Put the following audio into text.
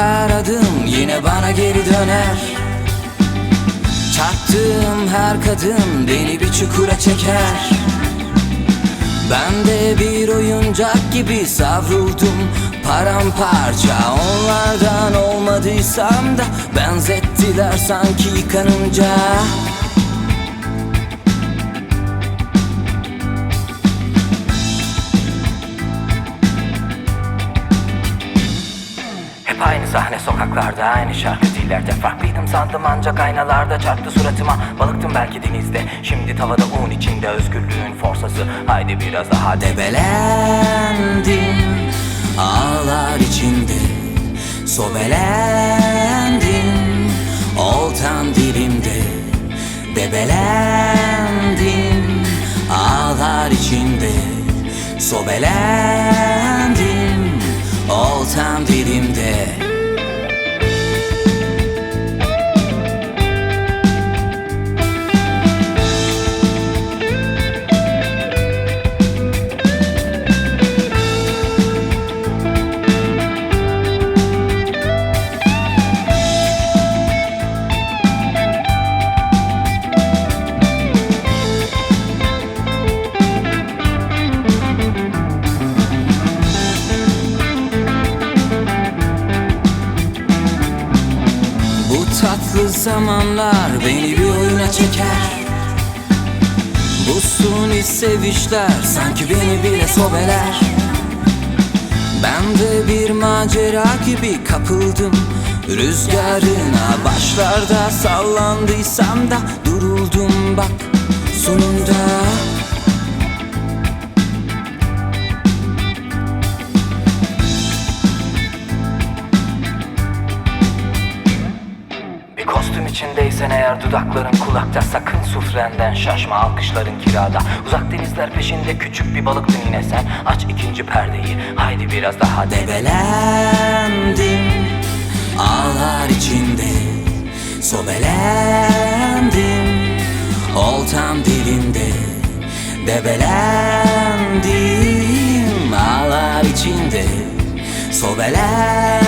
her adım yine bana geri döner. Çarptığım her kadın beni bir çukura çeker. Ben de bir oyuncak gibi savruldum. Paramparça Onlardan olmadıysam da benzettiler sanki yıkanınca Aynı sahne sokaklarda aynı şarkı dillerde. Farklıydım sandım ancak aynalarda çarptı suratıma. Balıktım belki denizde şimdi tavada un içinde. Özgürlüğün forsası haydi biraz daha debelendim Ağlar içinde sobelendim Oltam dilimde debelendim Ağlar içinde sobelendim Oltam dilimde tatlı zamanlar beni bir oyuna çeker. Bu suni sevişler sanki beni bile sobeler. Ben de bir macera gibi kapıldım. Rüzgarına başlarda sallandıysam da Duruldum bak sonunda içindeysen eğer dudakların kulakta Sakın sufrenden şaşma alkışların kirada. Uzak denizler peşinde küçük bir balıktın yine sen. Aç ikinci perdeyi haydi biraz daha debelendim Ağlar içinde. Sobelendim Oltam dilinde. Debelendim Ağlar içinde. Sobelendim